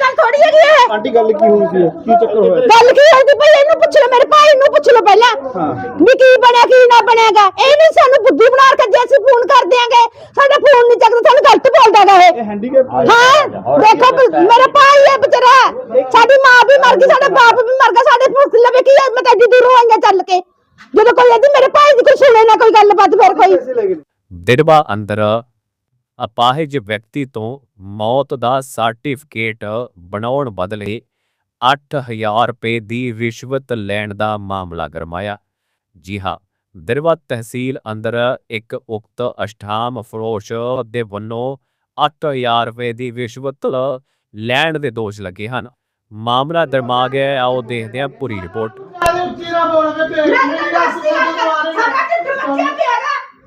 ਗੱਲ ਥੋੜੀ ਹੈਗੀ ਇਹ ਆਂਟੀ ਗੱਲ ਕੀ ਹੋਈ ਸੀ? ਕੀ ਚੱਕਰ ਹੋਇਆ? ਗੱਲ ਕੀ ਹੋਈ ਸੀ? ਭਈ ਇਹਨੂੰ ਪੁੱਛ ਲਓ ਮੇਰੇ ਭਾਈ ਨੂੰ ਪੁੱਛ ਲਓ ਪਹਿਲਾਂ। ਹਾਂ। ਵੀ ਕੀ ਬਣਿਆ ਕੀ ਨਾ ਬਣਿਆਗਾ? ਇਹ ਨਹੀਂ ਸਾਨੂੰ ਬੁੱਧੀ ਬਣਾ ਕੇ ਜੇ ਅਸੀਂ ਫੋਨ ਕਰ ਦਿਆਂਗੇ ਸਾਡਾ ਫੋਨ ਨਹੀਂ ਚੱਕਦਾ ਸਾਨੂੰ ਗਲਤ ਬੋਲਦਾਗਾ ਇਹ। ਇਹ ਹੈਂਡੀਕੈਪ ਹਾਂ। ਦੇਖੋ ਬ- ਮੇਰਾ ਭਾਈ ਹੈ ਵਿਚਾਰਾ। ਸਾਡੀ ਮਾਂ ਵੀ ਮਰ ਗਈ ਸਾਡਾ ਬਾਪ ਵੀ ਮਰ ਗਿਆ ਸਾਡੇ ਪੁੱਤ ਲਵੇ ਕੀ ਹੈ ਮੈਂ ਤਾਂ ਐਡੀ ਦੂਰੋਂ ਆਈਆਂ ਚੱਲ ਕੇ। ਜਦੋਂ ਕੋਈ ਇਹਦੀ ਮੇਰੇ ਭਾਈ ਦੀ ਕੋਈ ਸੁਣੇ ਨਾ ਕੋਈ ਗੱਲਬਾਤ ਫਿਰ ਕੋਈ। ਪੈਸੇ ਲੈ ਗਏ ਨੇ। ਦਿਰਵਾ ਅੰਦਰ ਅਪਾਹਿਜ ਵਿਅਕਤੀ ਤੋਂ ਮੌਤ ਦਾ ਸਰਟੀਫਿਕੇਟ ਬਣਾਉਣ ਬਦਲੇ 8000 ਰੁਪਏ ਦੀ ਰਿਸ਼ਵਤ ਲੈਣ ਦਾ ਮਾਮਲਾ ਗਰਮਾਇਆ। ਜੀ ਹਾਂ, ਦਿਰਵਾ ਤਹਿਸੀਲ ਅੰਦਰ ਇੱਕ ਉਕਤ ਅਸ਼ਟਾਮ ਫਰੋਸ਼ ਦੇ ਵੱਲੋਂ 8000 ਰੁਪਏ ਦੀ ਰਿਸ਼ਵਤ ਲੈਣ ਦੇ ਦੋਸ਼ ਲੱਗੇ ਹਨ। ਮਾਮਲਾ ਦਰਮਾ ਗਿਆ ਆਓ ਦੇਖਦੇ ਹਾਂ ਪੂਰੀ ਰਿਪੋਰਟ।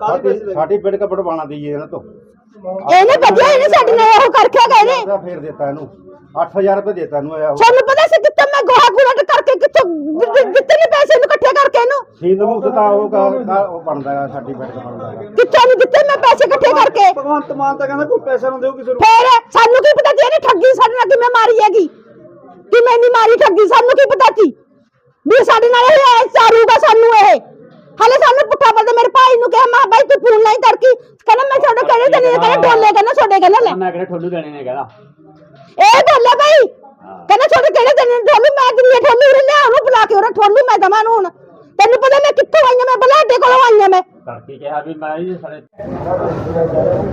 ਕਪੜ ਬਾਣਾ ਦਈਏ ਇਹਨਾਂ ਤੋਂ। ਇਹਨੇ ਵਧੀਆ ਇਹਨੇ ਸਾਡੇ ਨਾਲ ਉਹ ਕਰਕੇ ਗਏ ਨੇ ਫੇਰ ਦਿੱਤਾ ਇਹਨੂੰ। 8000 ਰੁਪਏ ਦਿੱਤਾ ਇਹਨੂੰ ਇਹ ਤੁਹਾਨੂੰ ਪਤਾ ਸੀ ਕਿੱਥੇ ਮੈਂ ਗੋਹਾ ਕੂੜਾ ਕਰਕੇ ਕਿੱਥੋਂ ਦਿੱਤੇ ਨੇ ਪੈਸੇ ਨੂੰ ਇਕੱਠੇ ਕਰਕੇ ਇਹਨੂੰ? ਸੀਂਦ ਮੁਕਤ ਤਾਂ ਉਹ ਕ- ਕ- ਉਹ ਬਣਦਾ ਹੈ ਸਾਡੀ ਬਿੜ ਬਣਦਾ ਹੈ ਕਿੱਥੋਂ ਨਹੀਂ ਦਿੱਤੇ ਮੈਂ ਪੈਸੇ ਇਕੱਠੇ ਕਰਕੇ? ਭਗਵੰਤ ਮਾਨ ਤਾਂ ਕਹਿੰਦਾ ਕੋਈ ਪੈਸਾ ਨਾ ਦਿਓ ਕਿਸੇ ਨੂੰ ਫੇਰ ਸਾਨੂੰ ਕੀ ਪਤਾ ਜੀ ਇਹਨੇ ਠੱਗੀ ਸਾਡੇ ਨਾਲ ਕਿਵੇਂ ਮਾਰੀ ਹੈਗੀ? ਕਿਵੇਂ ਨਹੀਂ ਮਾਰੀ ਠੱਗੀ ਸਾਨੂੰ ਕੀ ਪਤਾ ਸੀ? ਵੀ ਸਾਡੇ ਨਾਲ ਇਹ ਐ ਚਾਰੂਗਾ ਸਾਨੂੰ ਇਹ। ਹਲੇ ਸਾਨੂੰ ਪੁੱਠਾ ਬੋਲਦਾ ਮੇਰੇ ਭਾਈ ਨੂੰ ਕਿਹਾ ਮੈਂ ਬਾਈ ਤੂੰ ਫੋਨ ਨਹੀਂ ਕਰਕੀ ਕਹਿੰਦਾ ਮੈਂ ਤੁਹਾਡੇ ਕਿਹੜੇ ਦਿਨ ਇਹ ਕਹਿੰਦਾ ਡੋਲੇ ਕਹਿੰਦਾ ਤੁਹਾਡੇ ਕਹਿੰਦਾ ਲੈ। ਮੈਂ ਕਿਹੜੇ ਠੋਲੂ ਦੇਣੇ ਨੇ ਕਹਿੰਦਾ। ਇਹ ਡੋਲੇ ਬਾਈ ਕਹਿੰਦਾ ਤੁਹਾਡੇ ਕਿਹੜੇ ਦਿਨ ਠੋਲੂ ਮੈਂ ਦਿੰਨੀ ਠੋਲੂ? ਉਰੇ ਲਿਆ ਉਹਨੂੰ ਬੁਲਾ ਕੇ ਉਹ ਠੋਲੂ ਮੈਂ ਦਵਾਂ ਨੂੰ ਹੁਣ। ਤੈਨੂੰ ਪਤਾ ਮੈਂ ਕਿੱਥੋਂ ਆਈਆਂ ਮੈਂ ਬਲਾਡੇ ਕੋਲੋਂ ਆਈਆਂ ਮੈਂ। ਤੜਕੇ ਕਿਹਾ ਵੀ ਮੈਂ ਜੀ ਸਾਰੇ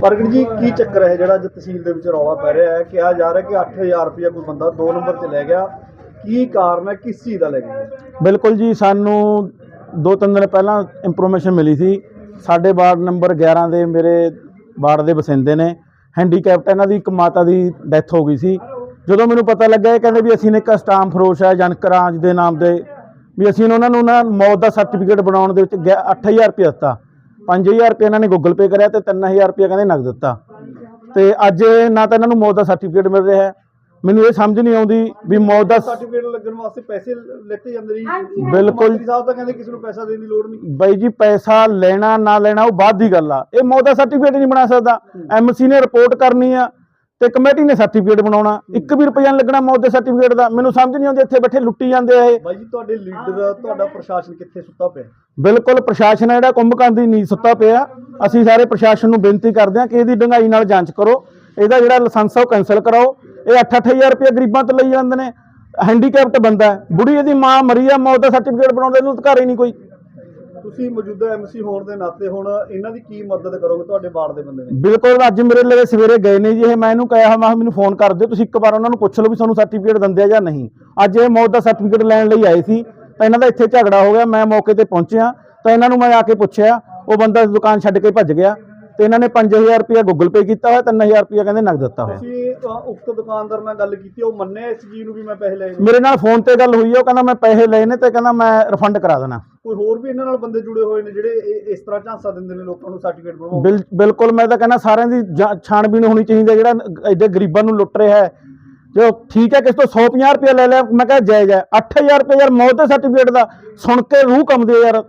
ਪ੍ਰਗਟ ਜੀ ਕੀ ਚੱਕਰ ਹੈ ਜਿਹੜਾ ਅੱਜ ਤਹਿਸੀਲ ਦੇ ਵਿੱਚ ਰੌਲਾ ਪੈ ਰਿਹਾ ਹੈ? ਕਿਹਾ ਜਾ ਰਿਹਾ ਕਿ 8000 ਰੁਪਏ ਕੋਈ ਬੰਦਾ 2 ਨੰਬਰ ਤੇ ਲੈ ਗਿਆ। ਕੀ ਕਾਰਨ ਹੈ? ਕਿਸ ਚੀਜ਼ ਦਾ ਲੈ ਗਿਆ? ਬਿਲਕੁਲ ਜੀ ਸਾਨੂੰ ਦੋ ਤਿੰਨ ਦਿਨ ਪਹਿਲਾਂ ਇਨਫੋਰਮੇਸ਼ਨ ਮਿਲੀ ਸੀ। ਸਾਡੇ ਵਾਰਡ ਨੰਬਰ 11 ਦੇ ਮੇਰੇ ਵਾਰਡ ਦੇ ਵਸਿੰਦੇ ਨੇ। ਹੈਂਡੀਕੈਪਟ ਇਹਨਾਂ ਦੀ ਇੱਕ ਮਾਤਾ ਦੀ ਡੈਥ ਹੋ ਗਈ ਸੀ। ਜਦੋਂ ਮੈਨੂੰ ਪਤਾ ਲੱਗਾ ਇਹ ਕਹਿੰਦੇ ਵੀ ਅਸੀਂ ਨੇ ਇੱਕ ਸਟਾਮ ਫਰੋਸ਼ ਹੈ ਜਨਕਰਾਜ ਦੇ ਨਾਮ ਦੇ ਵੀ ਅਸੀਂ ਉਹਨਾਂ ਨੂੰ ਨਾ ਮੌਤ ਦਾ ਸਰਟੀਫਿਕੇਟ ਬਣਾਉਣ ਦੇ ਵਿੱਚ ਗਿਆ- 8000 ਰੁਪਏ ਦਿੱਤਾ। 5000 ਰੁਪਏ ਇਹਨਾਂ ਨੇ ਗੂਗਲ ਪੇ ਕਰਿਆ ਤੇ 3000 ਰੁਪਏ ਕਹਿੰਦੇ ਨਗਦ ਦਿੱਤਾ। ਤੇ ਅੱਜ ਨਾ ਤਾਂ ਇਹਨਾਂ ਨੂੰ ਮੌਤ ਦਾ ਸਰਟੀਫਿਕੇਟ ਮਿਲ ਰਿਹਾ ਹੈ ਮੈਨੂੰ ਇਹ ਸਮਝ ਨਹੀਂ ਆਉਂਦੀ ਵੀ ਮੌਤ ਦਾ ਸਰਟੀਫਿਕੇਟ ਲੱਗਣ ਵਾਸਤੇ ਪੈਸੇ ਲੈਤੇ ਜਾਂਦੇ ਜੀ। ਬਿਲਕੁਲ। ਸਾਹਿਬ ਤਾਂ ਕਹਿੰਦੇ ਕਿਸੇ ਨੂੰ ਪੈਸਾ ਦੇਣ ਦੀ ਲੋੜ ਨਹੀਂ। ਬਾਈ ਜੀ ਪੈਸਾ ਲੈਣਾ ਨਾ ਲੈਣਾ ਉਹ ਬਾਅਦ ਦੀ ਗੱਲ ਆ। ਇਹ ਮੌਤ ਦਾ ਸਰਟੀਫਿਕੇਟ ਨਹੀਂ ਬਣਾ ਸਕਦਾ। ਐਮਸੀ ਨੇ ਰਿਪੋਰਟ ਕਰਨੀ ਆ ਤੇ ਕਮੇਟੀ ਨੇ ਸਰਟੀਫਿਕੇਟ ਬਣਾਉਣਾ। ਇੱਕ ਵੀ ਰੁਪਈਆ ਨਹੀਂ ਲੱਗਣਾ ਮੌਤ ਦੇ ਸਰਟੀਫਿਕੇਟ ਦਾ। ਮੈਨੂੰ ਸਮਝ ਨਹੀਂ ਆਉਂਦੀ ਇੱਥੇ ਬੈਠੇ ਲੁੱਟੀ ਜਾਂਦੇ ਆ ਇਹ। ਬਾਈ ਜੀ ਤੁਹਾਡੇ ਲੀਡਰ ਤੁਹਾਡਾ ਪ੍ਰਸ਼ਾਸਨ ਕਿੱਥੇ ਸੁੱਤਾ ਪਿਆ? ਬਿਲਕੁਲ ਪ੍ਰਸ਼ਾਸਨ ਆ ਜਿਹੜਾ ਕੁੰਭਕਰਨ ਦੀ ਨੀਂਦ ਸੁੱਤਾ ਪਿਆ। ਅਸੀਂ ਸਾਰੇ ਪ੍ਰਸ਼ਾਸਨ ਨੂੰ ਬੇਨਤੀ ਕਰਦੇ ਹਾਂ ਕਿ ਇਹਦੀ ਡੰਗਾਈ ਨਾਲ ਜਾਂਚ ਕਰੋ। ਇਹਦਾ ਜਿਹੜਾ ਲਾਇਸੈਂਸ ਆ ਉਹ ਕੈਨਸਲ ਕਰਾਓ। ਇਹ 8-8000 ਰੁਪਏ ਗਰੀਬਾਂ ਤੋਂ ਲਈ ਜਾਂਦੇ ਨੇ। ਹੈਂਡੀਕੈਪਟ ਬੰਦਾ ਹੈ। ਬੁੜੀ ਇਹਦੀ ਮਾਂ ਮਰੀ ਆ ਮੌਤ ਦਾ ਸਰਟੀਫਿਕੇਟ ਬਣਾਉਂਦੇ ਨੂੰ ਅਧਿਕਾਰ ਹੀ ਨਹੀਂ ਕੋਈ। ਤੁਸੀਂ ਮੌਜੂਦਾ ਐਮਸੀ ਹੋਣ ਦੇ ਨਾਤੇ ਹੁਣ ਇਹਨਾਂ ਦੀ ਕੀ ਮਦਦ ਕਰੋਗੇ ਤੁਹਾਡੇ ਵਾਰਡ ਦੇ ਬੰਦੇ ਨੇ? ਬਿਲਕੁਲ ਅੱਜ ਮੇਰੇ ਲਈ ਸਵੇਰੇ ਗਏ ਨੇ ਜੀ ਇਹ ਮੈਂ ਇਹਨੂੰ ਕਿਹਾ ਮੈਂ ਮੈਨੂੰ ਫੋਨ ਕਰ ਦਿਓ ਤੁਸੀਂ ਇੱਕ ਵਾਰ ਉਹਨਾਂ ਨੂੰ ਪੁੱਛ ਲਓ ਵੀ ਤੁਹਾਨੂੰ ਸਰਟੀਫਿਕੇਟ ਦਿੰਦੇ ਆ ਜਾਂ ਨਹੀਂ। ਅੱਜ ਇਹ ਮੌਤ ਦਾ ਸਰਟੀਫਿਕੇਟ ਲੈਣ ਲਈ ਆਏ ਸੀ ਤਾਂ ਇਹਨਾਂ ਦਾ ਇੱਥੇ ਝਗੜਾ ਹੋ ਗਿਆ ਮੈਂ ਮੌਕੇ ਤੇ ਪਹੁੰਚਿਆ ਤਾਂ ਇਹਨਾਂ ਨੂੰ ਮੈਂ ਆ ਕੇ ਪੁੱਛਿਆ ਉਹ ਬੰਦਾ ਦੁਕਾਨ ਛੱਡ ਕੇ ਭੱਜ ਗਿਆ ਤੇ ਇਹਨਾਂ ਨੇ 5000 ਰੁਪਇਆ ਗੂਗਲ ਪੇ ਕੀਤਾ ਹੋਇਆ 3000 ਰੁਪਇਆ ਕਹਿੰਦੇ ਨਗਦ ਦਿੱਤਾ ਹੋਇਆ। ਉਕਤ ਦੁਕਾਨਦਾਰ ਨਾਲ ਗੱਲ ਕੀਤੀ ਉਹ ਮੰਨਿਆ ਇਸ ਚੀਜ਼ ਨੂੰ ਵੀ ਮੈਂ ਪੈਸੇ ਲਏ ਨੇ? ਮੇਰੇ ਨਾਲ ਫੋਨ ਤੇ ਗੱਲ ਹੋਈ ਹੈ ਉਹ ਕਹਿੰਦਾ ਮੈਂ ਪੈਸੇ ਲਏ ਨੇ ਤੇ ਕਹਿੰਦਾ ਮੈਂ ਰਿਫੰਡ ਕਰਾ ਦੇਣਾ। ਕੋਈ ਹੋਰ ਵੀ ਇਹਨਾਂ ਨਾਲ ਬੰਦੇ ਜੁੜੇ ਹੋਏ ਨੇ ਜਿਹੜੇ ਇਹ- ਇਸ ਤਰ੍ਹਾਂ ਝਾਂਸਾ ਦਿੰਦੇ ਨੇ ਲੋਕਾਂ ਨੂੰ ਸਰਟੀਫਿਕੇਟ ਬਣਵਾਉਣ? ਬਿਲ- ਬਿਲਕੁਲ ਮੈਂ ਤਾਂ ਕਹਿੰਦਾ ਸਾਰਿਆਂ ਦੀ ਜਾਂ- ਛਾਣਬੀਣ ਹੋਣੀ ਚਾਹੀਦੀ ਹੈ ਜਿਹੜਾ ਐਡੇ ਗਰੀਬਾਂ ਨੂੰ ਲੁੱਟ ਰਿਹਾ ਹੈ। ਜੋ ਠੀਕ ਹੈ ਕਿਸ ਤੋਂ 150 ਰੁਪਏ ਲੈ ਲਿਆ ਮੈਂ ਕਿਹਾ ਜਾਇਜ਼ ਹੈ। 8000 ਰੁਪਏ ਯਾਰ ਮੌਤ ਦੇ ਸਰਟੀਫਿਕੇਟ ਦਾ ਸੁਣ ਕੇ ਰੂਹ ਕੰਬਦੀ ਹੈ ਯਾਰ।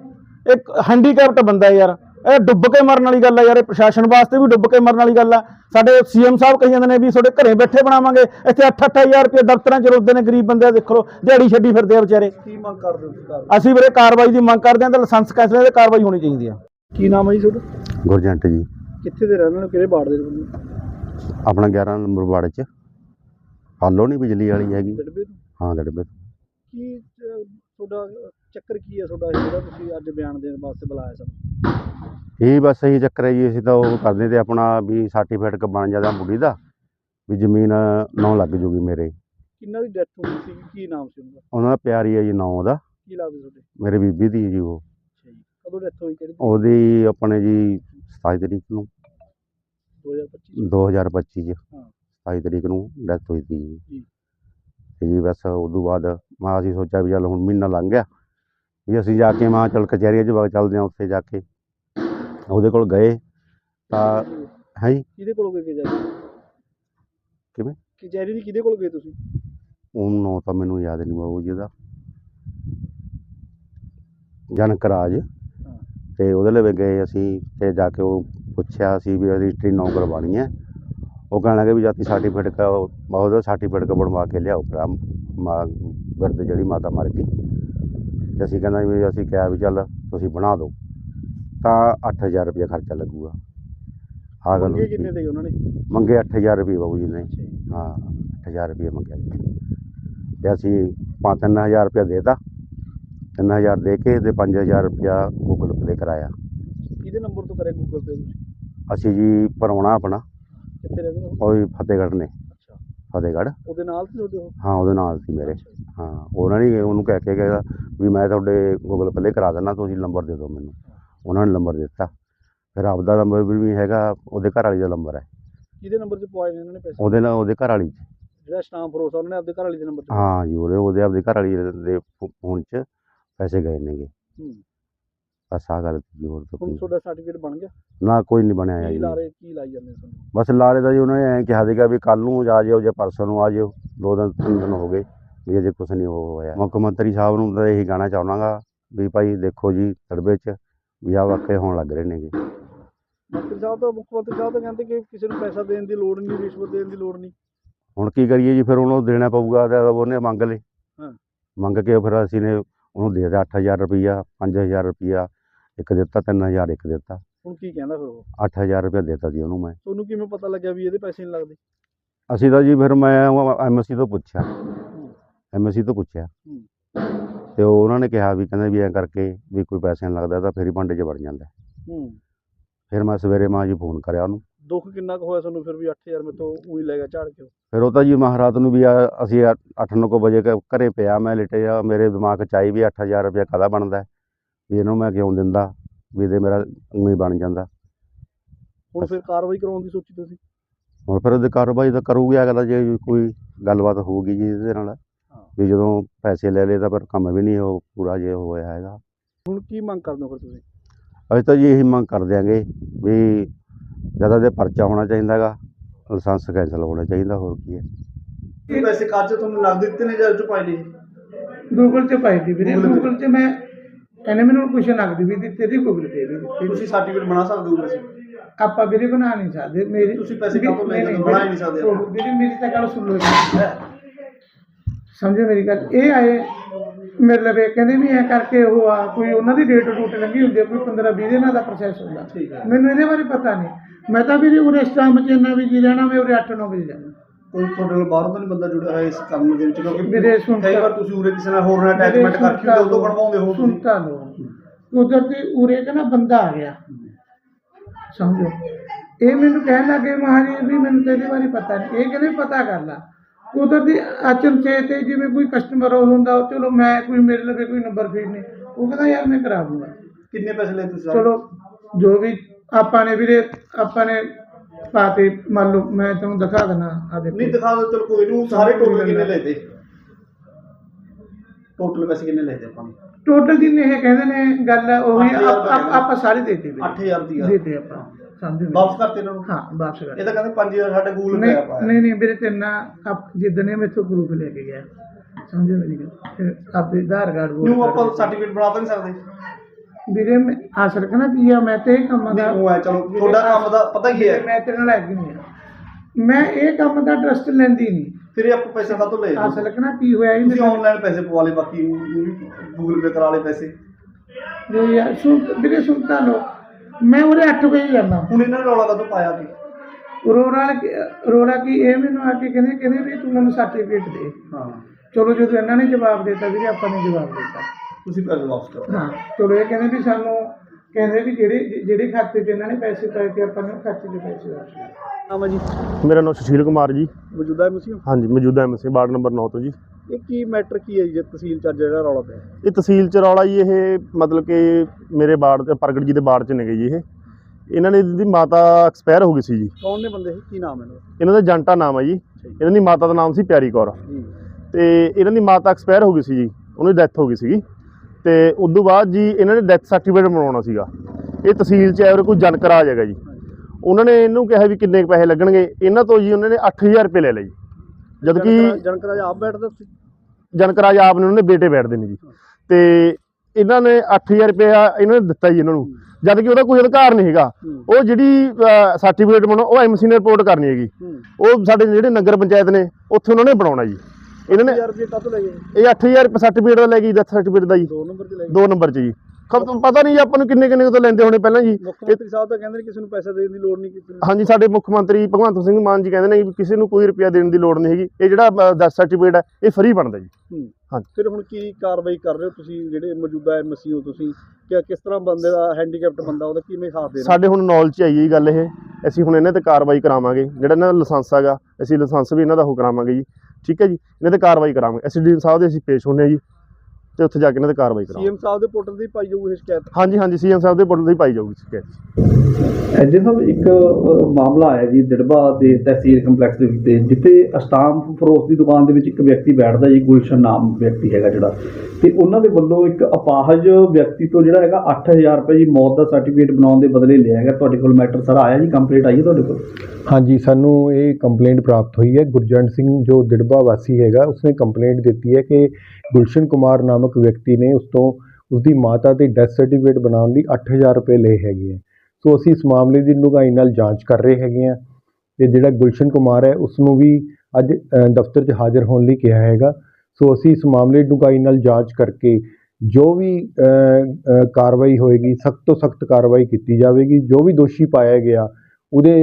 ਇੱਕ ਹੈਂਡੀਕੈਪਟ ਬੰਦਾ ਹੈ ਯਾਰ। ਇਹ ਡੁੱਬ ਕੇ ਮਰਨ ਵਾਲੀ ਗੱਲ ਹੈ ਯਾਰ ਇਹ ਪ੍ਰਸ਼ਾਸਨ ਵਾਸਤੇ ਵੀ ਡੁੱਬ ਕੇ ਮਰਨ ਵਾਲੀ ਗੱਲ ਆ। ਸਾਡੇ ਸੀਐਮ ਸਾਹਿਬ ਕਹੀ ਜਾਂਦੇ ਨੇ ਵੀ ਤੁਹਾਡੇ ਘਰੇ ਬੈਠੇ ਬਣਾਵਾਂਗੇ ਇੱਥੇ 8-8000 ਰੁਪਏ ਦਫ਼ਤਰਾਂ 'ਚ ਰੁਲਦੇ ਨੇ ਗਰੀਬ ਬੰਦੇ ਆ, ਦੇਖੋ ਦਿਹਾੜੀ ਛੱਡੀ ਫਿਰਦੇ ਆ ਵਿਚਾਰੇ। ਕੀ ਮੰਗ ਕਰਦੇ ਹੋ ਅਸੀਂ ਵੀਰੇ ਕਾਰਵਾਈ ਦੀ ਮੰਗ ਕਰਦੇ ਹਾਂ ਤੇ ਲਾਇਸੈਂਸ ਕੈਂਸਲ ਤੇ ਕਾਰਵਾਈ ਹੋਣੀ ਚਾਹੀਦੀ ਹੈ ਕੀ ਨਾਮ ਹੈ ਜੀ ਤੁਹਾਡਾ? ਗੁਰਜੰਟ ਜੀ। ਕਿੱਥੇ ਦੇ ਰਹਿਣ ਵਾਲੇ ਹੋ? ਕਿਹੜੇ ਵਾਰਡ ਦੇ? ਆਪਣਾ 11 ਨੰਬਰ ਵਾਰਡ 'ਚ। ਹਾਲੋ ਨਹੀਂ ਬਿਜਲੀ ਵਾਲੀ ਹੈਗੀ। ਹਾਂ ਦੜਬੇ ਤੋਂ। ਕੀ ਤੁਹਾਡਾ ਚੱਕਰ ਕੀ ਹੈ ਤੁਹਾਡਾ ਜਿਹੜਾ ਤੁਸੀਂ ਅੱਜ ਬਿਆਨ ਦੇਣ ਵਾਸਤੇ ਬੁਲਾਇਆ ਸਾਨੂੰ? ਇਹ ਬਸ ਇਹੀ ਚੱਕਰ ਹੈ ਜੀ ਅਸੀਂ ਤਾਂ ਉਹ ਕਰਦੇ ਤੇ ਆਪਣਾ ਵੀ ਸਰਟੀਫਿਕੇਟ ਬਣ ਜਾਂਦਾ ਬੁੜੀ ਦਾ ਵੀ ਜ਼ਮੀਨ ਨੌ ਲੱਗ ਜੂਗੀ ਮੇਰੇ। ਕਿੰਨਾ ਦੀ ਡੈਥ ਹੋਈ ਸੀ? ਕੀ ਨਾਮ ਸੀ ਉਹਦਾ? ਉਹਨਾਂ ਦਾ ਪਿਆਰੀ ਹੈ ਜੀ ਨੌ ਉਹਦਾ ਕੀ ਲੱਗਦਾ ਤੁਹਾਡੇ ਮੇਰੇ ਬੀਬੀ ਦੀ ਜੀ ਉਹ। ਕਦੋਂ ਡੈਥ ਹੋਈ ਕਿਹੜੀ ਉਹਦੀ ਆਪਣੇ ਜੀ 27 ਤਰੀਕ ਨੂੰ। 2025 2025 ਚ? ਹਾਂ। 27 ਤਰੀਕ ਨੂੰ ਡੈਥ ਹੋਈ ਸੀ ਜੀ। ਜੀ। ਤੇ ਜੀ ਬਸ ਉਦੋਂ ਬਾਅਦ ਮੈਂ ਅਸੀਂ ਸੋਚਿਆ ਵੀ ਚੱਲ ਹੁਣ ਮਹੀਨਾ ਲੰਘ ਗਿਆ। ਵੀ ਅਸੀਂ ਜਾ ਕੇ ਮਾਂ ਚੱਲ ਕਚਹਿਰੀਆਂ 'ਚ ਵਗ ਚੱਲਦੇ ਹਾਂ ਉੱਥੇ ਜਾ ਕੇ। ਉਹਦੇ ਕੋਲ ਗਏ ਤਾਂ ਹੈ ਜੀ? ਕਿਹਦੇ ਕੋਲ ਗਏ ਕਚਹਿਰੀ ਕਿਵੇਂ? ਕਚਹਿਰੀ ਦੀ ਕਿਹਦੇ ਕੋਲ ਗਏ ਤੁਸੀਂ? ਉਹਨੂੰ ਨਾਂ ਤਾਂ ਮੈਨੂੰ ਯਾਦ ਨਹੀਂ ਬਾਬੂ ਜੀ ਦਾ ਜਨਕ ਰਾਜ। ਤੇ ਉਹਦੇ ਲਈ ਗਏ ਅਸੀਂ ਤੇ ਜਾ ਕੇ ਉਹ ਪੁੱਛਿਆ ਸੀ ਵੀ ਰਜਿਸਟਰੀ ਨੌ ਕਰਵਾਉਣੀ ਹੈ। ਉਹ ਕਹਿਣ ਲੱਗੇ ਵੀ ਜਾਤੀ ਸਰਟੀਫਿਕੇਟ ਕਾ ਉਹਦਾ ਸਰਟੀਫਿਕੇਟ ਬਣਵਾ ਕੇ ਲਿਆਓ ਭਰਾ ਮਾਂ ਬਿਰਧ ਜਿਹੜੀ ਮਾਤਾ ਮਰ ਗਈ। ਤੇ ਅਸੀਂ ਕਹਿੰਦਾ ਵੀ ਅਸੀਂ ਕਿਹਾ ਵੀ ਚੱਲ ਤੁਸੀਂ ਬਣਾ ਦਿਓ। ਤਾਂ 8000 ਰੁਪਏ ਖਰਚਾ ਲੱਗੂਗਾ। ਆਹ ਗੱਲ ਮੰਗੇ ਕਿੰਨੇ ਸੀ। ਦੇ ਉਹਨਾਂ ਨੇ? ਮੰਗੇ 8000 ਰੁਪਏ ਬਾਬੂ ਜੀ ਨੇ। ਹਾਂ 8000 ਰੁਪਏ ਮੰਗਿਆ ਜੀ। ਤੇ ਅਸੀਂ ਪੰਜ ਤਿੰਨ ਹਜ਼ਾਰ ਰੁਪਇਆ ਦੇਤਾ ਤਿੰਨ ਹਜ਼ਾਰ ਦੇ ਕੇ ਤੇ 5000 ਰੁਪਇਆ ਗੂਗਲ ਪੇ ਕਰਾਇਆ। ਕਿਹਦੇ ਨੰਬਰ ਤੋਂ ਕਰੇ ਗੂਗਲ ਪੇ ਤੁਸੀਂ? ਅਸੀਂ ਜੀ ਪਰਵਾਣਾ ਆਪਣਾ। ਕਿੱਥੇ ਰਹਿੰਦੇ ਹੋ? ਉਹ ਫਤਿਹਗੜ੍ਹ ਨੇ। ਅੱਛਾ। ਫਤਿਹਗੜ੍ਹ। ਉਹਦੇ ਨਾਲ ਤੇ ਤੁਹਾਡੇ ਹਾਂ ਉਹਦੇ ਨਾਲ ਸੀ ਮੇਰੇ। ਹਾਂ ਉਹਨਾਂ ਨੇ ਉਹਨੂੰ ਕਹਿ ਕੇ ਗਿਆ ਵੀ ਮੈਂ ਤੁਹਾਡੇ ਗੂਗਲ ਪੇ ਕਰਾ ਦਿੰਦਾ ਤੁਸੀਂ ਨੰਬਰ ਦੇ ਦਿਓ ਮੈਨੂੰ। ਉਹਨਾਂ ਨੇ ਨੰਬਰ ਦਿੱਤਾ। ਫਿਰ ਆਪਦਾ ਨੰਬਰ ਵੀ ਹੈਗਾ ਉਹਦੇ ਘਰ ਵਾਲੀ ਦਾ ਨੰਬਰ ਹੈ। ਕਿਹਦੇ ਨੰਬਰ 'ਚ ਪਵਾਏ ਨੇ ਇਹਨਾਂ ਨੇ ਪੈਸੇ? ਉਹਦੇ ਨਾਲ ਉਹਦੇ ਘਰ ਵਾਲੀ 'ਚ। ਜਿਹੜਾ ਸਟਾਮ ਫਰੋਸਾ ਉਹਨਾਂ ਨੇ ਆਪਦੇ ਘਰ ਵਾਲੀ ਦੇ ਨੰਬਰ 'ਤੇ ਹਾਂ ਜੀ ਉਹਦੇ ਉਹਦੇ ਆਪਦੇ ਘਰ ਵਾਲੀ ਦੇ ਫੋਨ 'ਚ ਪੈਸੇ ਗਏ ਨੇਗੇ। ਹੂੰ। ਬਸ ਆਹ ਗੱਲ ਜੀ ਹੋਰ ਤਾਂ ਹੁਣ ਕੋਈ ਤੁਹਾਡਾ ਸਰਟੀਫਿਕੇਟ ਬਣ ਗਿਆ? ਨਾ ਕੋਈ ਨਹੀਂ ਬਣਿਆ ਕੀ ਜੀ। ਲਾ ਰਹੇ ਕੀ ਲਾਈ ਜਾਂਦੇ ਤੁਹਾਨੂੰ? ਬਸ ਲਾਰੇ ਦਾ ਜੀ ਉਹਨਾਂ ਨੇ ਐਂ ਕਿਹਾ ਸੀਗਾ ਵੀ ਕੱਲ ਨੂੰ ਆ ਜਿਓ ਜਾਂ ਪਰਸੋਂ ਨੂੰ ਆ ਜਿਓ। ਦੋ ਦਿਨ ਤਿੰਨ ਦਿਨ ਹੋ ਗਏ ਵੀ ਅਜੇ ਕੁਝ ਨਹੀਂ ਹੋ ਹੋਇਆ। ਮੁੱਖ ਮੰਤਰੀ ਸਾਹਿਬ ਨੂੰ ਤਾਂ ਇਹੀ ਕਹਿਣਾ ਚਾਹੁੰਦਾਗਾ ਵੀ ਭਾਈ ਦੇਖੋ ਜੀ ਤੜਬੇ 'ਚ ਵੀ ਆਹ ਵਾਕੇ ਹੋਣ ਲੱਗ ਰਹੇ ਨੇਗੇ। ਮੰਤਰੀ ਸਾਹਿਬ ਤਾਂ ਮੁੱਖ ਮੰਤਰੀ ਸਾਹਿਬ ਤਾਂ ਕਹਿੰਦੇ ਕਿ ਕਿਸੇ ਨੂੰ ਪੈਸਾ ਦੇਣ ਦੀ ਲੋੜ ਨਹੀਂ ਰਿਸ਼ਵਤ ਦੇਣ ਦੀ ਲੋੜ ਨਹੀਂ। ਹੁਣ ਕੀ ਕਰੀਏ ਜੀ ਫਿਰ ਉਹਨੂੰ ਦੇਣਾ ਪਊਗਾ ਤਾਂ ਉਹਨੇ ਮੰਗ ਲਏ। ਹਾਂ। ਮੰਗ ਕੇ ਫਿਰ ਅਸੀਂ ਨੇ ਉਹਨੂੰ ਦੇ ਦਿੱਤਾ 8000 ਰੁਪਈਆ 5000 ਰੁਪਈਆ ਇੱਕ ਦਿੱਤਾ 3000 ਇੱਕ ਦਿੱਤਾ। ਹੁਣ ਕੀ ਕਹਿੰਦਾ ਫਿਰ ਉਹ? 8000 ਰੁਪਇਆ ਦਿੱਤਾ ਸੀ ਉਹਨੂੰ ਮੈਂ। ਤੁਹਾਨੂੰ ਕਿਵੇਂ ਪਤਾ ਲੱਗਿਆ ਵੀ ਇਹਦੇ ਪੈਸੇ ਨਹੀਂ ਲੱਗਦੇ? ਅਸੀਂ ਤਾਂ ਜੀ ਫਿਰ ਮੈਂ ਐਮਐਸਸੀ ਤੋਂ ਪੁੱਛਿਆ। ਐਮਐਸਸੀ ਤੋਂ ਪੁੱਛਿਆ। ਤੇ ਉਹ ਉਹਨਾਂ ਨੇ ਕਿਹਾ ਵੀ ਕਹਿੰਦੇ ਵੀ ਐਂ ਕਰਕੇ ਵੀ ਕੋਈ ਪੈਸੇ ਨਹੀਂ ਲੱਗਦਾ ਤਾਂ ਫਿਰ ਹੀ ਭਾਂਡੇ 'ਚ ਵੜ ਜਾਂਦਾ। ਹੂੰ। ਫਿਰ ਮੈਂ ਸਵੇਰੇ ਮਾਂ ਜੀ ਫੋਨ ਕਰਿਆ ਉਹਨੂੰ। ਦੁੱਖ ਕਿੰਨਾ ਕੁ ਹੋਇਆ ਤੁਹਾਨੂੰ ਫਿਰ ਵੀ 8000 ਮੇਤੋਂ ਉਹੀ ਲੈ ਗਿਆ ਝਾੜ ਕੇ? ਫਿਰ ਉਹ ਤਾਂ ਜੀ ਮਹਾਰਾਤ ਨੂੰ ਵੀ ਆ- ਅਸੀਂ 8-9 ਵਜੇ ਘ- ਘਰੇ ਪਿਆ ਮੈਂ ਲਿਟਿਆ ਮੇਰੇ ਦਿਮਾਗ 'ਚ ਆਈ ਵੀ 8000 ਰੁਪਇਆ ਕਾਹਦਾ ਬਣਦਾ? ਹੈ? ਵੀ ਇਹਨੂੰ ਮੈਂ ਕਿਉਂ ਦਿੰਦਾ? ਵੀ ਇਹਦੇ ਮੇਰਾ ਉਵੇਂ ਬਣ ਜਾਂਦਾ। ਹੁਣ ਫਿਰ ਕਾਰਵਾਈ ਕਰਾਉਣ ਦੀ ਸੋਚੀ ਤੁਸੀਂ? ਹੁਣ ਫਿਰ ਉਹਦੇ ਕਾਰੋਬਾਰੀ ਤਾਂ ਕਰੂਗੀ ਅਗਲਾ ਜੇ ਕੋਈ ਗੱਲਬਾਤ ਹੋਊਗੀ ਜੀ ਇਹਦੇ ਨਾਲ। ਵੀ ਜਦੋਂ ਪੈਸੇ ਲੈ ਲਏ ਤਾਂ ਫਿਰ ਕੰਮ ਵੀ ਨਹੀਂ ਉਹ ਪੂਰਾ ਜੇ ਹੋਇਆ ਹੈਗਾ ਹੁਣ ਕੀ ਮੰਗ ਕਰਦੇ ਹੋ ਫਿਰ ਤੁਸੀਂ ਅਸੀਂ ਤਾਂ ਜੀ ਇਹੀ ਮੰਗ ਕਰ ਦਿਆਂਗੇ ਵੀ ਜ਼ਿਆਦਾ ਦੇ ਪਰਚਾ ਹੋਣਾ ਚਾਹੀਦਾ ਹੈਗਾ ਲਾਇਸੈਂਸ ਕੈਂਸਲ ਹੋਣਾ ਚਾਹੀਦਾ ਹੋਰ ਕੀ ਹੈ ਇਹ ਪੈਸੇ ਕਾਜ ਤੁਹਾਨੂੰ ਲੱਗ ਦਿੱਤੇ ਨੇ ਜਾਂ ਚੁਪਾਈ ਨੇ ਗੂਗਲ 'ਚ ਪਾਈ ਸੀ ਵੀਰੇ ਤੇ। ਗੂਗਲ 'ਚ ਮੈਂ ਕਹਿੰਦੇ ਮੈਨੂੰ ਕੁਛ ਨਗਦੀ ਵੀ ਦਿੱਤੀ ਤੇ ਗੂਗਲ ਪੇ ਵੀ ਦਿੱਤੀ ਤੁਸੀਂ ਸਰਟੀਫਿਕੇਟ ਬਣਾ ਸਕਦੇ ਹੋ ਪੈਸੇ ਆਪਾਂ ਵੀਰੇ ਬਣਾ ਨਹੀਂ ਸਕਦੇ ਮੇਰੀ ਤੁਸੀਂ ਪੈਸੇ ਕਾਹਤੋਂ ਲੈ ਜਾਂਦੇ ਹੋ? ਬਣਾ ਹੀ ਨਹੀਂ ਸਕਦੇ ਉਹ ਵੀਰੇ ਮੇਰੀ ਤਾਂ ਗੱਲ ਸੁਣ ਲਓ ਜੀ। ਸਮਝੋ ਮੇਰੀ ਗੱਲ? ਇਹ ਆਏ ਮੇਰੇ ਲਵੇ ਕਹਿੰਦੇ ਵੀ ਐ ਕਰਕੇ ਉਹ ਆ ਕੋਈ ਉਹਨਾਂ ਦੀ ਡੇਟ ਡੂਟ ਲੱਗੀ ਹੁੰਦੀ ਆ, ਕੋਈ 15 20 ਦਿਨਾਂ ਦਾ ਪ੍ਰੋਸੈਸ ਹੁੰਦਾ। ਠੀਕ ਹੈ ਮੈਨੂੰ ਇਹਦੇ ਬਾਰੇ ਪਤਾ ਨਹੀਂ। ਮੈਂ ਤਾਂ ਵੀਰੇ ਉਰੇ ਸਟਾਮ 'ਚ ਇੰਨਾ ਵੀ ਜੀ ਰਹਿਣਾ ਮੈਂ ਉਰੇ 8 9 ਵਜੇ ਜਾਣਾ। ਕੋਈ ਤੁਹਾਡੇ ਨਾਲ ਬਾਹਰੋਂ ਤਾਂ ਨਹੀਂ ਬੰਦਾ ਜੁੜਿਆ ਹੋਇਆ ਇਸ ਕੰਮ ਦੇ ਵਿੱਚ? ਕਿਉਂਕਿ ਮੇਰੇ ਸੁਣ ਕਈ ਵਾਰ ਤੁਸੀਂ ਉਰੇ ਕਿਸੇ ਨਾਲ ਹੋਰ ਨਾਲ ਅਟੈਚਮੈਂਟ ਕਰਕੇ ਤੇ ਉਦੋਂ ਬਣਵਾਉਂਦੇ ਹੋ ਤੁਸੀਂ। ਸੁਣਤਾ ਲੋ ਉਧਰ ਤੇ ਉਰੇ ਕਹਿੰਦਾ ਬੰਦਾ ਆ ਗਿਆ। ਸਮਝੋ। ਇਹ ਮੈਨੂੰ ਕਹਿਣ ਲੱਗੇ ਮਹਾਰਾਜ ਵੀ ਮੈਨੂੰ ਤੇਰੇ ਬਾਰੇ ਪਤਾ ਨਹੀਂ। ਇਹ ਕਹਿੰਦੇ ਪਤਾ ਕਰ ਲਾ। ਉਧਰ ਦੀ ਅਚਨ ਤੇ ਜਿਵੇਂ ਕੋਈ ਕਸਟਮਰ ਹੁੰਦਾ ਚਲੋ ਮੈਂ ਕੋਈ ਮੇਰੇ ਲਵੇ ਕੋਈ ਨੰਬਰ ਫੀਡ ਨਹੀਂ। ਉਹ ਕਹਿੰਦਾ ਯਾਰ ਮੈਂ ਕਰਾ ਦੂੰਗਾ। ਕਿੰਨੇ ਪੈਸੇ ਲਏ ਤੁਸੀਂ? ਚਲੋ ਜੋ ਵੀ ਆਪਾਂ ਨੇ ਵੀਰੇ ਆਪਾਂ ਨੇ ਪਾਤੇ ਮੰਨ ਲਓ ਮੈਂ ਤੁਹਾਨੂੰ ਦਿਖਾ ਦੇਣਾ ਆ ਨਹੀਂ ਦੇਖੋ ਦਿਖਾ ਦਿਓ ਚਲੋ ਕੋਈ ਨੂੰ ਸਾਰੇ ਟੋਟਲ ਕਿੰਨੇ ਤੇ ਟੋਟਲ ਪੈਸੇ ਕਿੰਨੇ ਤੇ ਆਪਾਂ ਨੇ? ਟੋਟਲ ਜਿੰਨੇ ਇਹ ਕਹਿੰਦੇ ਨੇ ਗੱਲ ਉਹੀ ਆਪ- ਸਾਰੇ ਦੇਤੇ ਵੀਰੇ। 8000 ਦੀ ਆ। ਦੇਤੇ ਆਪਾਂ। ਸਮਝੋ। ਵਾਪਸ ਕਰਤੇ ਇਹਨਾਂ ਨੂੰ? ਹਾਂ ਵਾਪਸ ਕਰ ਇਹ ਤਾਂ ਕਹਿੰਦੇ 5000 ਸਾਡੇ ਗੂਗਲ ਨਹੀਂ ਪੇ ਆ ਪਾਇਆ ਨਹੀਂ ਨਹੀਂ ਵੀਰੇ ਤੇ ਨਾ ਆਪ ਜਿੱਦਣ ਇਹ ਮੈਥੋਂ ਪ੍ਰੂਫ ਲੈ ਕੇ ਗਿਆ ਸਮਝੋ ਮੇਰੀ ਗੱਲ ਫਿਰ ਆਪਦੇ ਆਧਾਰ ਕਾਰਡ ਵੋਟ ਨੂੰ ਆਪਾਂ ਸਰਟੀਫਿਕੇਟ ਬਣਾ ਤਾਂ ਨਹੀਂ ਸਕਦੇ। ਵੀਰੇ ਮੈਂ ਅਸਲ ਕਨਾ ਕੀ ਆ ਮੈਂ ਤੇ ਇਹ ਕੰਮ ਦਾ ਨਹੀਂ ਉਹ ਹੈ ਚਲੋ ਤੁਹਾਡਾ ਕੰਮ ਦਾ ਪਤਾ ਕੀ ਹੈ। ਮੈਂ ਤੇਰੇ ਨਾਲ ਐਗਰੀ ਨਹੀਂ ਮੈਂ ਇਹ ਕੰਮ ਦਾ ਟਰਸਟ ਲੈਂਦੀ ਨਹੀਂ। ਫਿਰ ਇਹ ਆਪਾਂ ਪੈਸੇ ਕਾਹਤੋਂ ਲਏ ਅਸਲ ਕਨਾ ਕੀ ਹੋਇਆ ਇਹ ਤੁਸੀਂ ਮੇਰੇ ਆਨਲਾਈਨ ਪੈਸੇ ਪਵਾ ਲਏ ਬਾਕੀ ਗੂਗਲ ਪੇ ਕਰਾ ਲਏ ਪੈਸੇ। ਜੋ ਯਾਰ ਸੁਣ ਵੀਰੇ ਸੁਣਤਾ ਲੋ ਮੈਂ ਉਹਦੇ 8 ਵਜੇ ਜਾਂਦਾ। ਹੁਣ ਇਹਨਾਂ ਨੇ ਰੌਲਾ ਕਾਹਤੋਂ ਪਾਇਆ ਕਿ ਰੋੜਾ ਰੋੜਾ ਕੀ ਇਹ ਮੈਨੂੰ ਆ ਕੇ ਕਹਿੰਦੇ ਕਹਿੰਦੇ ਵੀ ਤੂੰ ਮੈਨੂੰ ਸਰਟੀਫਿਕੇਟ ਦੇ। ਹਾਂ। ਚਲੋ ਜਦੋਂ ਇਹਨਾਂ ਨੇ ਜਵਾਬ ਦਿੱਤਾ ਵੀਰੇ ਆਪਾਂ ਨੇ ਜਵਾਬ ਦਿੱਤਾ। ਤੁਸੀਂ ਪੈਸੇ ਵਾਪਸ ਕਰੋ। ਹਾਂ ਚਲੋ ਇਹ ਕਹਿੰਦੇ ਵੀ ਸਾਨੂੰ ਕਹਿੰਦੇ ਵੀ ਜਿਹੜੇ ਜਿਹੜੇ ਖਾਤੇ 'ਚ ਇਹਨਾਂ ਨੇ ਪੈਸੇ ਪਾਏ ਤੇ ਆਪਾਂ ਨੂੰ ਖਾਤੇ 'ਚ ਪੈਸੇ ਵਾਪਸ ਕਰ। ਨਾਮ ਹੈ ਜੀ ਮੇਰਾ ਨਾਮ ਸੁਸ਼ੀਲ ਕੁਮਾਰ ਜੀ। ਮੌਜੂਦਾ ਐਮਸੀ ਹਾਂਜੀ ਮੌਜੂਦਾ ਐਮਸੀ ਵਾਰਡ ਨੰਬਰ 9 ਤੋਂ ਜੀ। ਇਹ ਕੀ ਮੈਟਰ ਕੀ ਹੈ ਜੀ ਤਹਿਸੀਲ ਚ ਅੱਜ ਜਿਹੜਾ ਰੌਲਾ ਪਿਆ? ਇਹ ਤਹਿਸੀਲ ਚ ਰੌਲਾ ਜੀ ਇਹ ਮਤਲਬ ਕਿ ਮੇਰੇ ਤੇ ਪ੍ਰਗਟ ਜੀ ਦੇ ਵਾਰਡ ਚ ਨੇਗੇ ਜੀ ਇਹ। ਇਹਨਾਂ ਨੇ ਦੀ ਮਾਤਾ ਐਕਸਪਾਇਰ ਹੋ ਗਈ ਸੀ ਜੀ। ਕੌਣ ਨੇ ਬੰਦੇ ਇਹ? ਕੀ ਨਾਮ ਹੈ ਇਹਨਾਂ ਦਾ? ਇਹਨਾਂ ਦਾ ਜੰਟਾ ਨਾਮ ਹੈ ਜੀ। ਇਹਨਾਂ ਦੀ ਮਾਤਾ ਦਾ ਨਾਮ ਸੀ ਪਿਆਰੀ ਕੌਰ। ਜੀ। ਤੇ ਇਹਨਾਂ ਦੀ ਮਾਤਾ ਐਕਸਪਾਇਰ ਹੋ ਗਈ ਸੀ ਜੀ। ਉਹਨਾਂ ਦੀ ਡੈਥ ਹੋ ਗਈ ਸੀਗੀ। ਤੇ ਉਸ ਤੋਂ ਬਾਅਦ ਜੀ ਇਹਨਾਂ ਨੇ ਡੈਥ ਸਰਟੀਫਿਕੇਟ ਬਣਾਉਣਾ ਸੀਗਾ। ਇਹ ਤਹਿਸੀਲ 'ਚ ਔਰ ਕੋਈ ਜਨਕਰਾਜ ਹੈਗਾ ਜੀ। ਉਹਨਾਂ ਨੇ ਇਹਨੂੰ ਕਿਹਾ ਵੀ ਕਿੰਨੇ ਕੁ ਪੈਸੇ ਲੱਗਣਗੇ। ਇਹਨਾਂ ਤੋਂ ਜੀ ਉਹਨਾਂ ਨੇ 8000 ਰੁਪਏ ਲੈ ਲਏ ਜੀ। ਜਦ ਕਿ ਜਨਕਰਾਜ ਆਪ ਬੈਠਦਾ ਸੀ ਜਨਕਰਾਜ ਆਪ ਨੇ ਉਹਨਾਂ ਦੇ ਬੇਟੇ ਬੈਠਦੇ ਨੇ ਜੀ। ਤੇ ਇਹਨਾਂ ਨੇ 8000 ਰੁਪਇਆ ਇਹਨਾਂ ਨੇ ਦਿੱਤਾ ਜੀ ਇਹਨਾਂ ਨੂੰ। ਜਦ ਕਿ ਉਹਦਾ ਕੋਈ ਅਧਿਕਾਰ ਨਹੀਂ ਹੈਗਾ। ਉਹ ਜਿਹੜੀ ਸਰਟੀਫਿਕੇਟ ਬਣਾਉਣਾ ਉਹ ਐਮਸੀ ਨੇ ਰਿਪੋਰਟ ਕਰਨੀ ਹੈਗੀ। ਉਹ ਸਾਡੇ ਜਿਹੜੇ ਨਗਰ ਪੰਚਾਇਤ ਨੇ ਉੱਥੇ ਉਹਨਾਂ ਨੇ ਬਣਾਉਣਾ ਜੀ। ਇਹਨਾਂ ਨੇ 1000 ਰੁਪਏ ਕਾਹਤੋਂ ਲੈ ਗਏ? ਇਹ 8000 ਰੁਪਏ ਸਰਟੀਫਿਕੇਟ ਦਾ ਲੈ ਗਈ ਡੈਥ ਸਰਟੀਫਿਕੇਟ ਦਾ ਜੀ। ਦੋ ਨੰਬਰ ਤੇ ਲੈ ਗਏ। ਦੋ ਨੰਬਰ 'ਚ ਜੀ। ਖਬ ਪਤਾ ਨਹੀਂ ਆਪਾਂ ਨੂੰ ਕਿੰਨੇ ਕਿੰਨੇ ਤੋਂ ਲੈਂਦੇ ਹੋਣੇ ਪਹਿਲਾਂ ਜੀ। ਮੁੱਖ ਮੰਤਰੀ ਸਾਹਿਬ ਤਾਂ ਕਹਿੰਦੇ ਨੇ ਕਿਸੇ ਨੂੰ ਪੈਸਾ ਦੇਣ ਦੀ ਲੋੜ ਨਹੀਂ ਕਿਸੇ ਨੂੰ ਹਾਂਜੀ ਸਾਡੇ ਮੁੱਖ ਮੰਤਰੀ ਭਗਵੰਤ ਸਿੰਘ ਮਾਨ ਜੀ ਕਹਿੰਦੇ ਨੇ ਵੀ ਕਿਸੇ ਨੂੰ ਕੋਈ ਰੁਪਿਆ ਦੇਣ ਦੀ ਲੋੜ ਨਹੀਂ ਹੈਗੀ। ਇਹ ਜਿਹੜਾ ਡੈਥ ਸਰਟੀਫਿਕੇਟ ਹੈ ਇਹ ਫ੍ਰੀ ਬਣਦਾ ਜੀ। ਹੂੰ। ਹਾਂਜੀ। ਫਿਰ ਹੁਣ ਕੀ ਕਾਰਵਾਈ ਕਰ ਰਹੇ ਹੋ ਤੁਸੀਂ ਜਿਹੜੇ ਮੌਜੂਦਾ ਐਮਸੀ ਹੋ ਤੁਸੀਂ? ਕਿ ਕਿਸ ਤਰ੍ਹਾਂ ਬੰਦੇ ਦਾ ਹੈਂਡੀਕੈਪਟ ਬੰਦਾ ਉਹਦਾ ਕਿਵੇਂ ਸਾਥ ਦੇ ਰਹੇ ਹੋ? ਸਾਡੇ ਹੁਣ ਨੌਲੇਜ 'ਚ ਆਈ ਹੈ ਇਹ ਗੱਲ ਇਹ। ਅਸੀਂ ਹੁਣ ਇਹਨਾਂ ਤੇ ਕਾਰਵਾਈ ਕਰਾਵਾਂਗੇ। ਜਿਹੜਾ ਇਹਨਾਂ ਦਾ ਲਾਇਸੈਂਸ ਹੈਗਾ ਅਸੀਂ ਲਾਇਸੈਂਸ ਵੀ ਇਹਨਾਂ ਦਾ ਉਹ ਕਰਾਵਾਂਗੇ ਜੀ। ਠੀਕ ਹੈ ਜੀ ਇਹਨਾਂ ਤੇ ਕਾਰਵਾਈ ਕਰਾਵਾਂਗੇ। ਐਸਡੀਐਮ ਸਾਹਿਬ ਦੇ ਅਸੀਂ ਪੇਸ਼ ਹੁੰਦੇ ਹਾਂ ਜੀ। ਤੇ ਉੱਥੇ ਜਾ ਕੇ ਇਹਨਾਂ ਤੇ ਕਾਰਵਾਈ ਕਰਾਵਾਂਗੇ ਸੀਐਮ ਸਾਹਿਬ ਦੇ ਪੋਰਟਲ ਦੀ ਪਾਈ ਜਾਊਗੀ ਇਹ ਸ਼ਿਕਾਇਤ? ਹਾਂਜੀ ਹਾਂਜੀ ਸੀਐਮ ਸਾਹਿਬ ਦੇ ਪੁੱਲ ਦੀ ਪਾਈ ਜਾਊਗੀ ਸ਼ਿਕਾਇਤ। ਐਜੇ ਸਾਹਿਬ ਇੱਕ ਮਾਮਲਾ ਆਇਆ ਜੀ ਦਿੜਬਾ ਦੇ ਤਹਿਸੀਲ ਕੰਪਲੈਕਸ ਦੇ ਵਿੱਚ ਜਿੱਥੇ ਅਸਟਾਮ ਫਰੋਸ ਦੀ ਦੁਕਾਨ ਦੇ ਵਿੱਚ ਇੱਕ ਵਿਅਕਤੀ ਬੈਠਦਾ ਜੀ ਗੁਲਸ਼ਨ ਨਾਮ ਵਿਅਕਤੀ ਹੈਗਾ ਜਿਹੜਾ। ਤੇ ਉਹਨਾਂ ਦੇ ਵੱਲੋਂ ਇੱਕ ਅਪਾਹਜ ਵਿਅਕਤੀ ਤੋਂ ਜਿਹੜਾ ਹੈਗਾ 8000 ਰੁਪਏ ਜੀ ਮੌਤ ਦਾ ਸਰਟੀਫਿਕੇਟ ਬਣਾਉਣ ਦੇ ਬਦਲੇ ਲਿਆ ਹੈਗਾ ਤੁਹਾਡੇ ਕੋਲ ਮੈਟਰ ਸਰ ਆਇਆ ਜੀ ਕੰਪਲੀਟ ਆਈ ਹੈ ਤੁਹਾਡੇ ਕੋਲ? ਹਾਂਜੀ ਸਾਨੂੰ ਇਹ ਕੰਪਲੇਂਟ ਪ੍ਰਾਪਤ ਹੋਈ ਹੈ। ਗੁਰਜੰਟ ਸਿੰਘ ਜੋ ਦਿੜਬਾ ਵਾਸੀ ਹੈਗਾ ਉਸਨੇ ਕੰਪਲੇਂਟ ਦਿੱਤੀ ਹੈ ਕਿ ਗੁਲਸ਼ਨ ਕੁਮਾਰ ਨਾਮਕ ਵਿਅਕਤੀ ਨੇ ਉਸ ਤੋਂ ਉਸਦੀ ਮਾਤਾ ਦੇ ਡੈਥ ਸਰਟੀਫਿਕੇਟ ਬਣਾਉਣ ਲਈ 8000 ਰੁਪਏ ਲਏ ਹੈਗੇ ਹੈ ਸੋ ਅਸੀਂ ਇਸ ਮਾਮਲੇ ਦੀ ਡੂੰਘਾਈ ਨਾਲ ਜਾਂਚ ਕਰ ਰਹੇ ਹੈਗੇ ਹਾਂ ਤੇ ਜਿਹੜਾ ਗੁਲਸ਼ਨ ਕੁਮਾਰ ਹੈ ਉਸ ਨੂੰ ਵੀ ਅੱਜ ਦਫ਼ਤਰ 'ਚ ਹਾਜ਼ਰ ਹੋਣ ਲਈ ਕਿਹਾ ਹੈਗਾ। ਸੋ ਅਸੀਂ ਇਸ ਮਾਮਲੇ ਦੀ ਡੂੰਘਾਈ ਨਾਲ ਜਾਂਚ ਕਰਕੇ ਜੋ ਵੀ ਕਾਰਵਾਈ ਹੋਏਗੀ, ਸਖਤ ਤੋਂ ਸਖਤ ਕਾਰਵਾਈ ਕੀਤੀ ਜਾਵੇਗੀ, ਜੋ ਵੀ ਦੋਸ਼ੀ ਪਾਇਆ ਗਿਆ, ਉਹਦੇ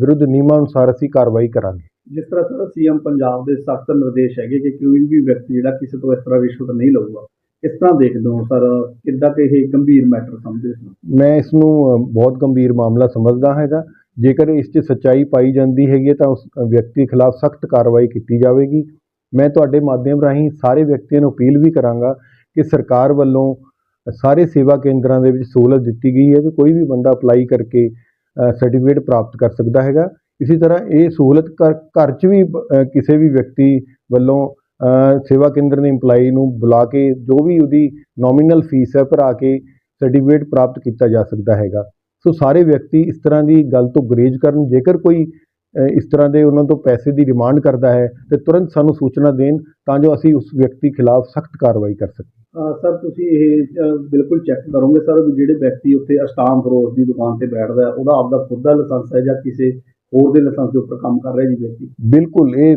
ਵਿਰੁੱਧ ਨਿਯਮਾਂ ਅਨੁਸਾਰ ਅਸੀਂ ਕਾਰਵਾਈ ਕਰਾਂਗੇ। ਜਿਸ ਤਰ੍ਹਾਂ ਸਰ ਸੀਐਮ ਪੰਜਾਬ ਦੇ ਸਖਤ ਨਿਰਦੇਸ਼ ਹੈਗੇ ਕਿ ਕੋਈ ਵੀ ਵਿਅਕਤੀ ਜਿਹੜਾ ਕਿਸੇ ਤੋਂ ਇਸ ਤਰ੍ਹਾਂ ਰਿਸ਼ਵਤ ਨਹੀਂ ਲਊਗਾ, ਇਸ ਤਰ੍ਹਾਂ ਦੇਖਦੇ ਹੋ ਸਰ, ਕਿੱਦਾਂ ਕਿ ਇਹ ਗੰਭੀਰ ਮੈਟਰ ਸਮਝਦੇ ਇਸ ਮੈਂ ਇਸ ਨੂੰ ਬਹੁਤ ਗੰਭੀਰ ਮਾਮਲਾ ਸਮਝਦਾ ਹੈਗਾ। ਜੇਕਰ ਇਸ 'ਚ ਸੱਚਾਈ ਪਾਈ ਜਾਂਦੀ ਹੈਗੀ ਹੈ ਤਾਂ ਉਸ ਵਿਅਕਤੀ ਖਿਲਾਫ ਸਖਤ ਕਾਰਵਾਈ ਕੀਤੀ ਜਾਵੇਗੀ। ਮੈਂ ਤੁਹਾਡੇ ਮਾਧਿਅਮ ਰਾਹੀਂ ਸਾਰੇ ਵਿਅਕਤੀਆਂ ਨੂੰ ਅਪੀਲ ਵੀ ਕਰਾਂਗਾ ਕਿ ਸਰਕਾਰ ਵੱਲੋਂ ਸਾਰੇ ਸੇਵਾ ਕੇਂਦਰਾਂ ਦੇ ਵਿੱਚ ਸਹੂਲਤ ਦਿੱਤੀ ਗਈ ਹੈ ਕਿ ਕੋਈ ਵੀ ਬੰਦਾ ਅਪਲਾਈ ਕਰਕੇ ਸਰਟੀਫਿਕੇਟ ਪ੍ਰਾਪਤ ਕਰ ਸਕਦਾ ਹੈਗਾ। ਇਸੇ ਤਰ੍ਹਾਂ ਇਹ ਸਹੂਲਤ ਘਰ ਘਰ 'ਚ ਵੀ ਕਿਸੇ ਵੀ ਵਿਅਕਤੀ ਵੱਲੋਂ ਸੇਵਾ ਕੇਂਦਰ ਦੇ EMPLOYEE ਨੂੰ ਬੁਲਾ ਕੇ ਜੋ ਵੀ ਉਹਦੀ ਨੋਮੀਨਲ ਫੀਸ ਹੈ, ਭਰਾ ਕੇ ਸਰਟੀਫਿਕੇਟ ਪ੍ਰਾਪਤ ਕੀਤਾ ਜਾ ਸਕਦਾ ਹੈਗਾ। ਸੋ ਸਾਰੇ ਵਿਅਕਤੀ ਇਸ ਤਰ੍ਹਾਂ ਦੀ ਗੱਲ ਤੋਂ ਗੁਰੇਜ਼ ਕਰਨ, ਜੇਕਰ ਕੋਈ ਇਸ ਤਰ੍ਹਾਂ ਦੇ ਉਹਨਾਂ ਤੋਂ ਪੈਸੇ ਦੀ ਡਿਮਾਂਡ ਕਰਦਾ ਹੈ, ਤੇ ਤੁਰੰਤ ਸਾਨੂੰ ਸੂਚਨਾ ਦੇਣ ਤਾਂ ਜੋ ਅਸੀਂ ਉਸ ਵਿਅਕਤੀ ਖਿਲਾਫ ਸਖਤ ਕਾਰਵਾਈ ਕਰ ਸਕੀਏ। ਸਰ, ਤੁਸੀਂ ਇਹ ਬਿਲਕੁਲ ਚੈੱਕ ਕਰੋਗੇ, ਸਰ, ਵੀ ਜਿਹੜੇ ਵਿਅਕਤੀ ਉੱਥੇ ਅਸਟਾਮ ਫਰੋਜ਼ ਦੀ ਦੁਕਾਨ ਤੇ ਬੈਠਦਾ ਉਹਦਾ ਆਪਦਾ ਖੁਦ ਦਾ ਲਾਇਸੈਂਸ ਹੈ ਜਾਂ ਕਿਸੇ ਹੋਰ ਦੇ ਲਾਇਸੈਂਸ ਦੇ ਉੱਪਰ ਕੰਮ ਕਰ ਰਿਹਾ ਜੀ ਵਿਅਕਤੀ। ਬਿਲਕੁਲ ਇਹ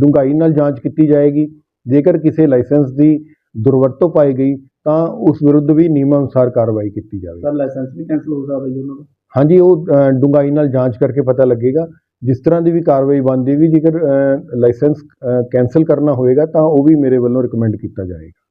ਡੂੰਘਾਈ ਨਾਲ ਜਾਂਚ ਕੀਤੀ ਜਾਏਗੀ। ਜੇਕਰ ਕਿਸੇ ਲਾਇਸੈਂਸ ਦੀ ਦੁਰਵਰਤੋਂ ਪਾਈ ਗਈ ਤਾਂ ਉਸ ਵਿਰੁੱਧ ਵੀ ਨਿਯਮਾਂ ਅਨੁਸਾਰ ਕਾਰਵਾਈ ਕੀਤੀ ਜਾਵੇਗੀ। ਸਰ ਲਾਇਸੈਂਸ ਵੀ ਕੈਂਸਲ ਹੋ ਸਕਦਾ ਜੀ ਉਹਨਾਂ ਦਾ? ਹਾਂਜੀ ਉਹ ਡੂੰਘਾਈ ਨਾਲ ਜਾਂਚ ਕਰਕੇ ਪਤਾ ਲੱਗੇਗਾ। ਜਿਸ ਤਰ੍ਹਾਂ ਦੀ ਵੀ ਕਾਰਵਾਈ ਬਣਦੀ ਵੀ ਜੇਕਰ ਲਾਇਸੈਂਸ ਕੈਂਸਲ ਕਰਨਾ ਹੋਏਗਾ ਤਾਂ ਉਹ ਵੀ ਮੇਰੇ ਵੱਲੋਂ ਰਿਕਮੈਂਡ ਕੀਤਾ ਜਾਏਗਾ।